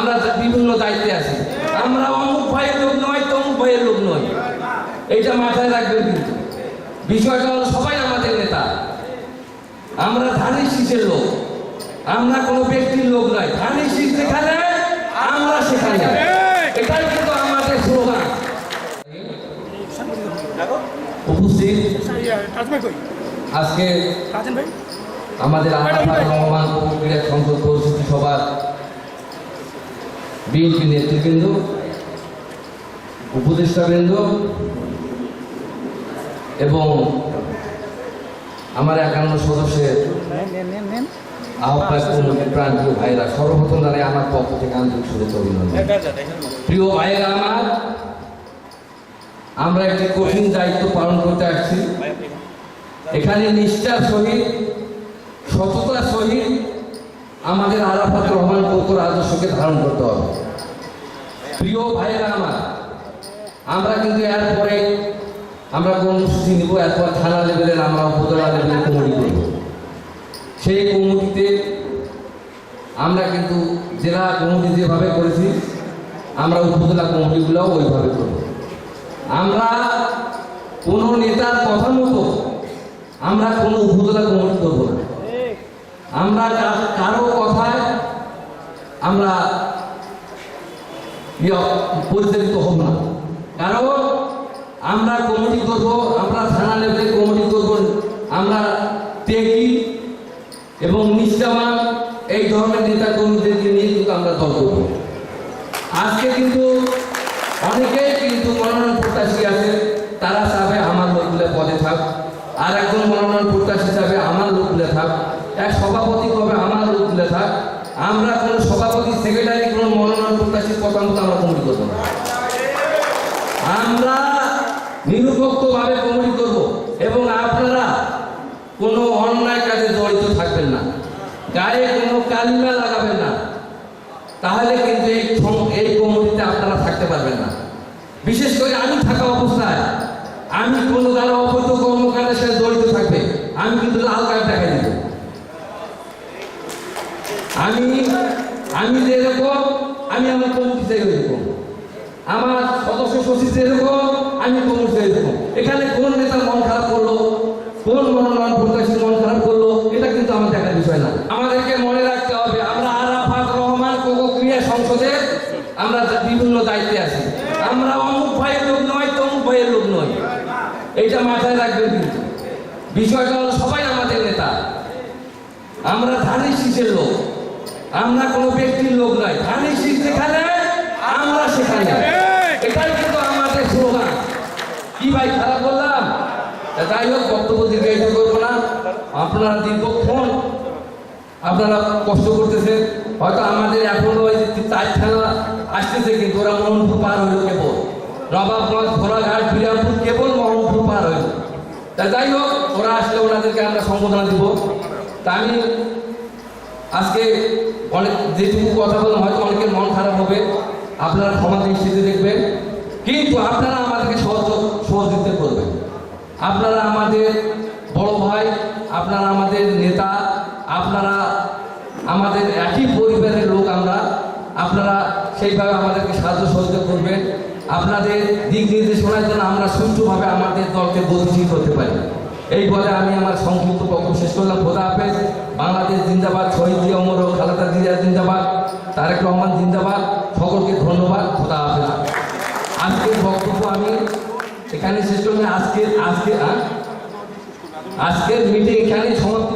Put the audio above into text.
আমরা বিভিন্ন দায়িত্বে আছি। আমরা অমুক ভাইয়ের লোক নয় তমুক ভাইয়ের লোক নয়। এইটা মাথায় রাখবেন কিন্তু। বিষয়টা হলো সবাই আমাদের নেতা। আমরা ধানের শীষের লোক। আমরা কোনো ব্যক্তির লোক নয়। ধানের শীষ যেখানে আমরা সেখানে। এটাই কিন্তু আমাদের স্লোগান। উপস্থিত। আজকে আমাদের আরাফাত রহমান ক্রীড়া সংসদ পরিস্থিতি সভার বিএনপি নেতৃবৃন্দ, উপদেষ্টাবৃন্দ এবং আমার একান্ন সদস্যের আহ্বায়ক প্রান্তীয় ভাইরা সর্বপ্রথম জানাই আমার পক্ষ থেকে আন্তরিক প্রিয় ভাইয়েরা আমার, আমরা একটি কঠিন দায়িত্ব পালন করতে আসছি। এখানে নিষ্ঠার সহিত আমাদের আরাফাত রহমান কৌতর আদর্শকে ধারণ করতে হবে। প্রিয় ভাইয়েরা আমার, আমরা কিন্তু এরপরে আমরা কর্মসূচি নিব, এরপর থানা লেভেলের আমরা উপজেলা লেভেলের কমিটি করব। সেই কমিটিতে আমরা কিন্তু জেলা কমিটি যেভাবে করেছি, আমরা উপজেলা কমিটিগুলোও ওইভাবে করব। আমরা কোনো নেতার কথা মতো আমরা কোনো উপজেলা কমিটি আমরা কারও কথায় আমরা ইয়ে পরিচালিত হব না। কারণ আমরা কমিটি করব, আমরা থানা লেভেলে কমিটি করব, আমরা টেকি এবং নিষ্ঠাবান এই ধরনের নেতা কর্মীদেরকে নিয়ে কিন্তু আমরা দল করব। আজকে কিন্তু অনেকেই কিন্তু মনোনয়ন প্রত্যাশী আছে, তারা চাবে আমার লোকগুলো পদে থাক। আর একজন মনোনয়ন প্রত্যাশী চাবে আমার লোকগুলো থাক। এক সভাপতি কবে আমার লোকগুলো থাক আমরা কোনো সভাপতি সেক্রেটারি কোনো মনোনয়ন প্রত্যাশীর কথা মতো আমরা কমিটি করব না। আমরা নিরপেক্ষভাবে কমিটি করব এবং আপনারা কোনো অন্যায় কাজে জড়িত থাকবেন না। গায়ে কোনো কালিমা লাগাবেন না। তাহলে কিন্তু এই এই কমিটিতে আপনারা থাকতে পারবেন না। বিশেষ করে আমি থাকা অবস্থায়, আমি কোনো দ্বারা অবৈধ কর্মকাণ্ডের সাথে জড়িত থাকবে। আমি কিন্তু লাল কার্ড দেখা দিব আমি আমি যেরকম আমি আমার কমিটি থেকে এরকম। আমার সদস্য সচিব যেরকম আমি কমিটি এরকম। এখানে কোন নেতা মন খারাপ করল? কোন মনোনয়ন প্রত্যাশী মন খারাপ করল? এটা কিন্তু আমার দেখার বিষয় না। আমাদেরকে মনে রাখতে হবে, আমরা আরাফাত রহমান কোকো ক্রিয়া সংসদে আমরা বিভিন্ন দায়িত্বে আছি। আমরা অমুক ভাইয়ের লোক নয়, তমুক ভাইয়ের লোক নয়। এইটা মাথায় রাখবেন কিন্তু। বিষয়টা হলো সবাই আমাদের নেতা। আমরা ধানের শীষের লোক। আমরা কোনো ব্যক্তির লোক নয় ধানের শীষ যেখানে আমরা সেখানে এটাই কিন্তু আমাদের স্লোগান। কি ভাই খারাপ বললাম? তা যাই হোক বক্তব্য দীর্ঘায়িত করব না। আপনারা দীর্ঘক্ষণ আপনারা কষ্ট করতেছেন। হয়তো আমাদের এখনও ওই খেলা আসতেছে কিন্তু ওরা মোহনপুর পার হইল কেবল। নবাবগঞ্জ ঘোড়াঘাট বিরামপুর কেবল মোহনপুর পার হইল তা যাই হোক ওরা আসলে ওনাদেরকে আমরা সম্বোধনা দিব। তা আমি আজকে অনেক যেটুকু কথা বললাম, হয়তো অনেকের মন খারাপ হবে। আপনারা ক্ষমা দৃষ্টিতে দেখবেন। কিন্তু আপনারা আমাদেরকে সহজ সহযোগিতা করবেন আপনারা আমাদের বড় ভাই, আপনারা আমাদের নেতা, আপনারা আমাদের একই পরিবারের লোক আমরা। আপনারা সেইভাবে আমাদেরকে সাহায্য সহযোগিতা করবেন। আপনাদের দিক নির্দেশনার জন্য আমরা সুষ্ঠুভাবে আমাদের দলকে গতিশীল করতে পারি। এই বলে আমি আমার সংক্ষিপ্ত বক্তব্য শেষ করলাম। খোদা হাফেজ। বাংলাদেশ জিন্দাবাদ, শহীদ জিয়া অমর খালেদা জিয়া জিন্দাবাদ, তারেক রহমান জিন্দাবাদ, সকলকে ধন্যবাদ, খোদা হাফেজ। আজকের বক্তব্য আমি এখানে শেষ করি আজকের আজকে আজকের মিটিং এখানে সমাপ্তি